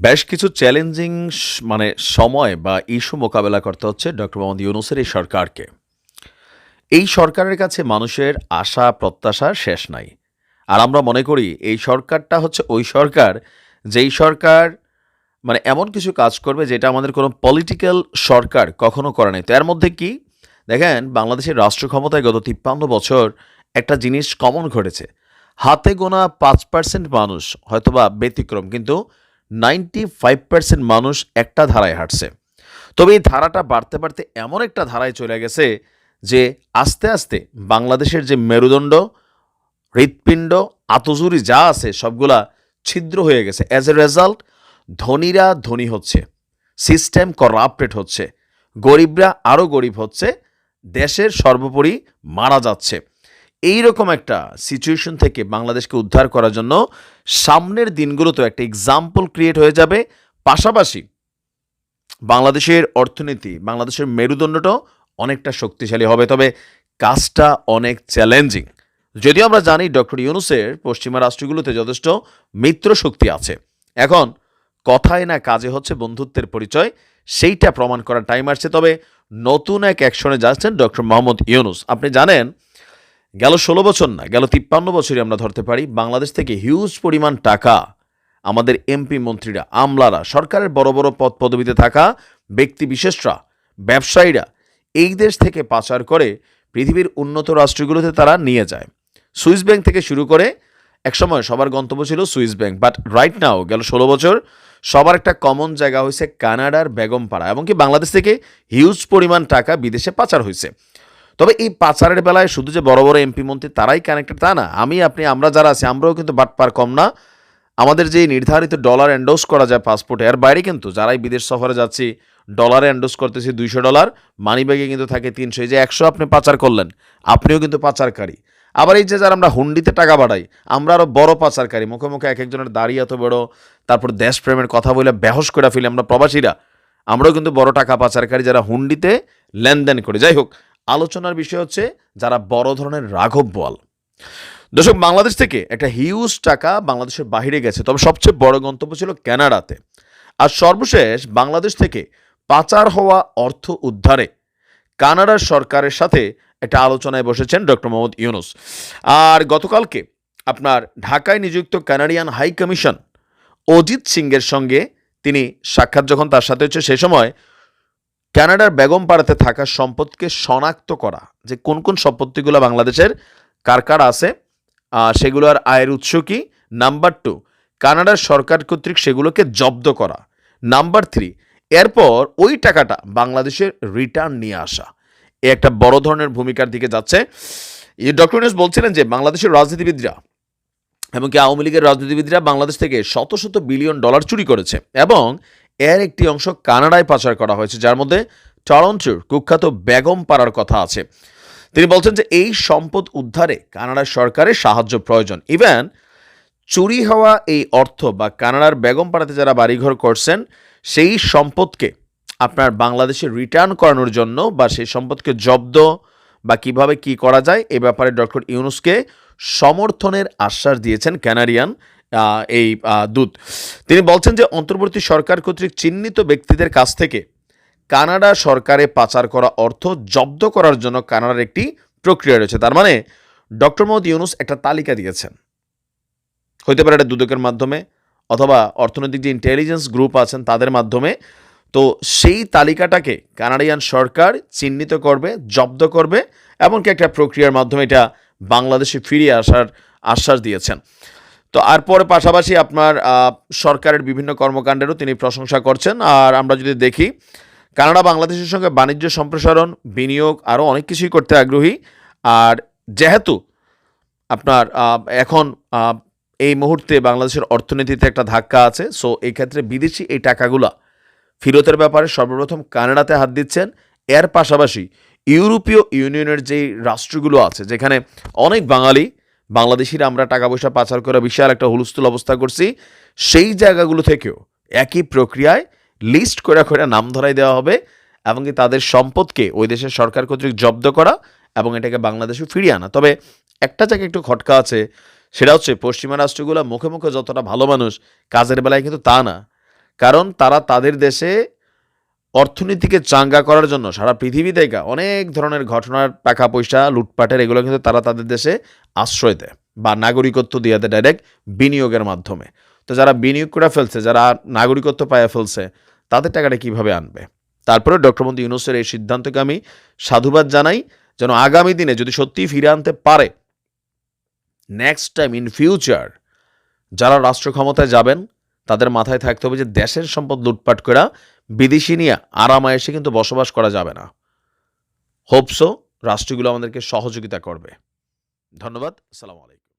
বেশ কিছু চ্যালেঞ্জিং মানে সময় বা ইস্যু মোকাবেলা করতে হচ্ছে ডক্টর মোহাম্মদ ইউনুসের এই সরকারকে। এই সরকারের কাছে মানুষের আশা, প্রত্যাশা শেষ নাই। আর আমরা মনে করি, এই সরকারটা হচ্ছে ওই সরকার যেই সরকার মানে এমন কিছু কাজ করবে যেটা আমাদের কোনো পলিটিক্যাল সরকার কখনো করে নাই। তো এর মধ্যে কি? দেখেন, বাংলাদেশের রাষ্ট্র ক্ষমতায় গত তিপ্পান্ন বছর একটা জিনিস কমন ঘটেছে। হাতে গোনা পাঁচ পার্সেন্ট মানুষ হয়তোবা ব্যতিক্রম, কিন্তু নাইনটি ফাইভ পার্সেন্ট মানুষ একটা ধারায় হাঁটছে। তবে এই ধারাটা বাড়তে বাড়তে এমন একটা ধারায় চলে গেছে যে আস্তে আস্তে বাংলাদেশের যে মেরুদণ্ড, হৃৎপিণ্ড, আতজুরি যা আছে সবগুলা ছিদ্র হয়ে গেছে। অ্যাজ এ রেজাল্ট ধনীরা ধনী হচ্ছে সিস্টেম করাপ্টেড হচ্ছে, গরিবরা আরও গরিব হচ্ছে, দেশের সর্বোপরি মারা যাচ্ছে। এই রকম একটা সিচুয়েশন থেকে বাংলাদেশকে উদ্ধার করার জন্য সামনের দিনগুলোতে একটা এক্সাম্পল ক্রিয়েট হয়ে যাবে। পাশাপাশি বাংলাদেশের অর্থনীতি, বাংলাদেশের মেরুদণ্ডটাও অনেকটা শক্তিশালী হবে। তবে কাজটা অনেক চ্যালেঞ্জিং যদিও আমরা জানি ডক্টর ইউনুসের পশ্চিমা রাষ্ট্রগুলোতে যথেষ্ট মিত্র শক্তি আছে। এখন কথায় না কাজে হচ্ছে বন্ধুত্বের পরিচয়, সেইটা প্রমাণ করার টাইম আসছে। তবে নতুন এক অ্যাকশনে যাচ্ছেন ডক্টর মোহাম্মদ ইউনুস। আপনি জানেন গেল ষোলো বছর না, গেল তিপ্পান্ন বছরই আমরা ধরতে পারি, বাংলাদেশ থেকে হিউজ পরিমাণ টাকা আমাদের এমপি মন্ত্রীরা, আমলারা, সরকারের বড় বড় পদ পদবিতে থাকা ব্যক্তি বিশেষরা, ব্যবসায়ীরা, এই দেশ থেকে পাচার করে পৃথিবীর উন্নত রাষ্ট্রগুলোতে তারা নিয়ে যায়। সুইস ব্যাংক থেকে শুরু করে, একসময় সবার গন্তব্য ছিল Swiss bank but right now গেল ষোলো বছর, সবার একটা কমন জায়গা হয়েছে কানাডার বেগমপাড়া এমনকি বাংলাদেশ থেকে হিউজ পরিমাণ টাকা বিদেশে পাচার হয়েছে। তবে এই পাচারের বেলায় শুধু যে বড় বড় এমপি মন্ত্রী তারাই কানেক্টেড তা না, আমি, আপনি, আমরা যারা আছি, আমরাও কিন্তু বাটপার কম না। আমাদের যে নির্ধারিত ডলার এন্ডোজ করা যায় পাসপোর্টে এর বাইরে কিন্তু, যারাই বিদেশ সফরে যাচ্ছি ডলারে এন্ডোজ করতেছি দুইশো ডলার মানি ব্যাগে কিন্তু থাকে তিনশো, এই যে একশো আপনি পাচার করলেন, আপনিও কিন্তু পাচারকারী। আবার এই যে যারা আমরা হুন্ডিতে টাকা বাড়াই, আমরা আরও বড় পাচারকারী, মুখে মুখে এক একজনের দাড়ি এত বড়, তারপর দেশপ্রেমের কথা বলে বেহস করে ফেলি আমরা প্রবাসীরা, আমরাও কিন্তু বড় টাকা পাচারকারী যারা হুন্ডিতে লেনদেন করি। যাই হোক আলোচনার বিষয় হচ্ছে যারা বড় ধরনের রাঘব বোয়াল। দর্শক, বাংলাদেশ থেকে একটা হিউজ টাকা বাংলাদেশের বাইরে গেছে, তবে সবচেয়ে বড় গন্তব্য ছিল কানাডাতে আর সর্বশেষ বাংলাদেশ থেকে পাচার হওয়া অর্থ উদ্ধারে কানাডার সরকারের সাথে একটা আলোচনায় বসেছেন ডক্টর মোহাম্মদ ইউনুস। আর গতকালকে আপনার ঢাকায় নিযুক্ত কানাডিয়ান হাই কমিশন অজিত সিংয়ের সঙ্গে তিনি সাক্ষাৎ যখন তার সাথে হচ্ছে, সে সময় কানাডার বেগমপাড়াতে থাকা সম্পদকে শনাক্ত করা, যে কোন কোন সম্পত্তিগুলো বাংলাদেশের, কার কার আছে সেগুলোর আয়ের উৎস কি? নাম্বার টু, কানাডার সরকার কর্তৃক সেগুলোকে জব্দ করা। নাম্বার থ্রি, এরপর ওই টাকাটা বাংলাদেশের রিটার্ন নিয়ে আসা। এ একটা বড় ধরনের ভূমিকার দিকে যাচ্ছে। ডক্টর ইউনুস বলছিলেন যে বাংলাদেশের রাজনীতিবিদরা এমনকি আওয়ামী লীগের রাজনীতিবিদরা বাংলাদেশ থেকে শত শত বিলিয়ন ডলার চুরি করেছে এবং এর একটি অংশ কানাডায় পাচার করা হয়েছে, যার মধ্যে টরন্টোর কুখ্যাত বেগম পাড়ার কথা আছে। তিনি বলছেন যে এই সম্পদ উদ্ধারে কানাডার সরকারের সাহায্য প্রয়োজন। ইভেন, চুরি হওয়া এই অর্থ বা কানাডার বেগম পাড়াতে যারা বাড়িঘর করছেন, সেই সম্পদকে আপনার বাংলাদেশে রিটার্ন করানোর জন্য বা সেই সম্পদকে জব্দ বা কীভাবে কি করা যায়, এ ব্যাপারে ডক্টর ইউনুসকে সমর্থনের আশ্বাস দিয়েছেন ক্যানারিয়ান এই দূত। তিনি বলছেন যে অন্তর্বর্তী সরকার কর্তৃক চিহ্নিত ব্যক্তিদের কাছ থেকে কানাডা সরকারে পাচার করা অর্থ জব্দ করার জন্য কানাডার একটি প্রক্রিয়া রয়েছে। তার মানে ডক্টর মোহাম্মদ ইউনুস একটা তালিকা দিয়েছেন। হইতে পারে এটা দুদকের মাধ্যমে অথবা অর্থনৈতিক যে ইন্টেলিজেন্স গ্রুপ আছেন তাদের মাধ্যমে। তো সেই তালিকাটাকে কানাডিয়ান সরকার চিহ্নিত করবে, জব্দ করবে, এমনকি একটা প্রক্রিয়ার মাধ্যমে এটা বাংলাদেশে ফিরিয়ে আসার আশ্বাস দিয়েছেন। তো আর পরে পাশাপাশি আপনার সরকারের বিভিন্ন কর্মকাণ্ডেরও তিনি প্রশংসা করছেন। আর আমরা যদি দেখি, কানাডা বাংলাদেশের সঙ্গে বাণিজ্য সম্প্রসারণ, বিনিয়োগ আরও অনেক কিছুই করতে আগ্রহী। আর যেহেতু আপনার এখন এই মুহূর্তে বাংলাদেশের অর্থনীতিতে একটা ধাক্কা আছে, সো এই ক্ষেত্রে বিদেশি এই টাকাগুলা ফেরতের ব্যাপারে সর্বপ্রথম কানাডাতে হাত দিচ্ছেন। এর পাশাপাশি ইউরোপীয় ইউনিয়নের যেই রাষ্ট্রগুলো আছে, যেখানে অনেক বাঙালি বাংলাদেশিরা আমরা টাকা পয়সা পাচার করে বিশাল একটা হুলস্থুল অবস্থা করছি। সেই জায়গাগুলো থেকেও একই প্রক্রিয়ায় লিস্ট করে করে নাম ধরাই দেওয়া হবে এমনকি তাদের সম্পদকে ওই দেশের সরকার কর্তৃক জব্দ করা এবং এটাকে বাংলাদেশে ফিরিয়ে আনা। তবে একটা জায়গায় একটু খটকা আছে, সেটা হচ্ছে পশ্চিমা রাষ্ট্রগুলো মুখে মুখে যতটা ভালো মানুষ, কাজের বেলায় কিন্তু তা না। কারণ তারা তাদের দেশে অর্থনীতিকে চাঙ্গা করার জন্য সারা পৃথিবী থেকে অনেক ধরনের ঘটনার টাকা পয়সা, লুটপাটের এগুলো কিন্তু তারা তাদের দেশে আশ্রয় দেয় বা নাগরিকত্ব দিয়ে দেয় ডাইরেক্ট বিনিয়োগের মাধ্যমে। তো যারা বিনিয়োগ করে ফেলছে, যারা নাগরিকত্ব পাইয়া ফেলছে, তাদের টাকাটা কীভাবে আনবে? তারপরে ডক্টর মোদী ইউনুসের এই সিদ্ধান্তকে আমি সাধুবাদ জানাই যেন আগামী দিনে যদি সত্যিই ফিরে আনতে পারে নেক্সট টাইম ইন ফিউচার যারা রাষ্ট্র ক্ষমতায় যাবেন তাদের মাথায় থাকতে হবে যে দেশের সম্পদ লুটপাট করা বিদেশি নিয়ে আরামায়েসে কিন্তু বসবাস করা যাবে না। হোপসো রাষ্ট্রগুলো আমাদেরকে সহযোগিতা করবে। ধন্যবাদ সালাম আলাইকুম।